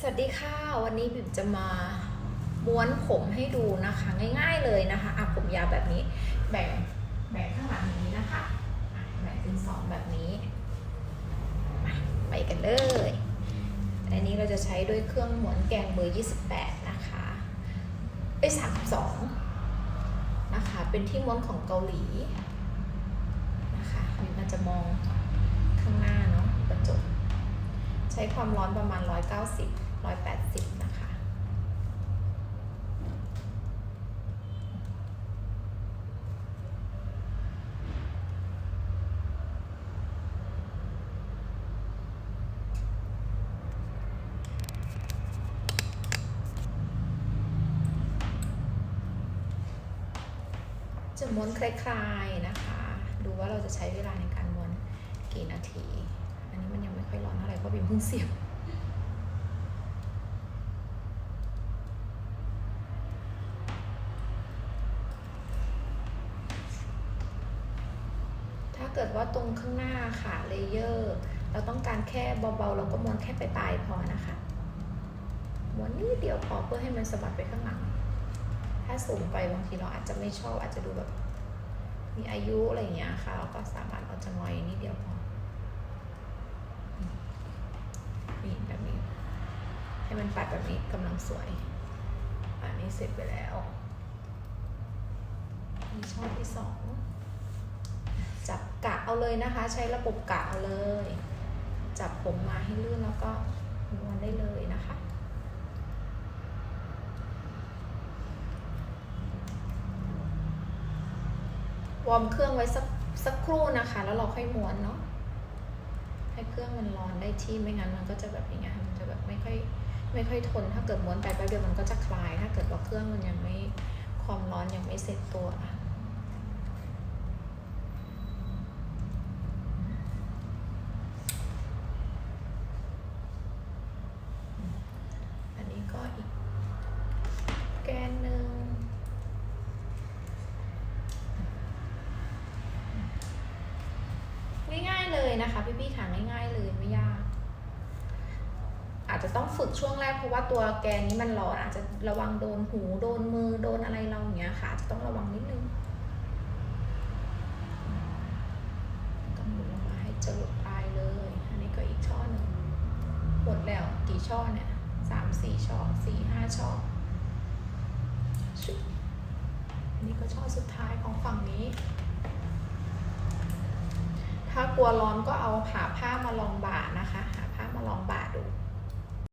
สวัสดีค่ะ วันนี้บิมจะมาม้วนผมให้ดูนะคะ ง่าย ๆเลยนะคะอะผมยาวแบบนี้ แบ่งแบ่งข้างหลังนี้นะคะแบ่งเป็นสองแบบนี้มาไปกันเลย อันนี้เราจะใช้ด้วยเครื่องม้วนแกงเบอร์ 28 นะคะเอ้ย32 นะคะ เป็นที่ม้วนของเกาหลีนะคะบิมมันจะมองข้างหน้าเนาะกระจกใช้ความร้อนประมาณ 190 180 นะคะ จะม้วนคล้ายๆนะคะ ดูว่าเราจะใช้เวลาในการม้วนกี่นาที อันนี้มันยังไม่ค่อยร้อนเท่าไหร่เพราะบิมเพิ่งเสียบ เกิดว่าตรงข้างหน้าค่ะเลเยอร์ เราต้องการแค่เบาๆ เราก็ม้วนแค่ปลายๆพอนะคะม้วนนิดเดียวพอเพื่อให้มันสะบัดไปข้างหลัง ถ้าสูงไปบางทีเราอาจจะไม่ชอบอาจจะดูแบบ มีอายุอะไรอย่างเงี้ยค่ะ เราก็สามารถเราจะงอยนิดเดียวพอนี่แบบนี้ ให้มันปัดแบบนี้กำลังสวยอันนี้เสร็จไปแล้วนี่ช่องที่สอง จับกะเอาเลยนะคะ ใช้ระบบกะเอาเลย จับผมมาให้ลื่นแล้วก็ม้วนได้เลยนะคะวอร์มเครื่องไว้สักสักครู่นะคะ แล้วเราค่อยม้วนเนาะให้เครื่องมันร้อนได้ที่ไม่งั้นมันก็จะแบบอย่างเงี้ยมันจะแบบไม่ค่อยไม่ค่อยทน ถ้าเกิดม้วนไปแป๊บเดียวมันก็จะคลาย ถ้าเกิดว่าเครื่องมันยังไม่ความร้อนยังไม่เสร็จตัวอันนี้ก็อีกแกนหนึ่ง ง่ายๆเลย นะคะพี่ๆค่ะง่ายๆเลยไม่ยาก อาจจะต้องฝึกช่วงแรกเพราะว่าตัวแกนนี้มันร้อนอาจจะระวังโดนหูโดนมือโดนอะไรเราอย่างเงี้ยค่ะอาจจะต้องระวังนิดนึงก็หมุนลงมาให้จรดปลายเลย อันนี้ก็อีกช่อหนึ่งหมดแล้วกี่ช่อเนี่ยสามสี่ช่อสี่ห้าช่ออันนี้ก็ช่อสุดท้ายของฝั่งนี้ ถ้ากลัวร้อนก็เอาหาผ้ามาลองบ่านะคะ หาผ้ามาลองบ่าดู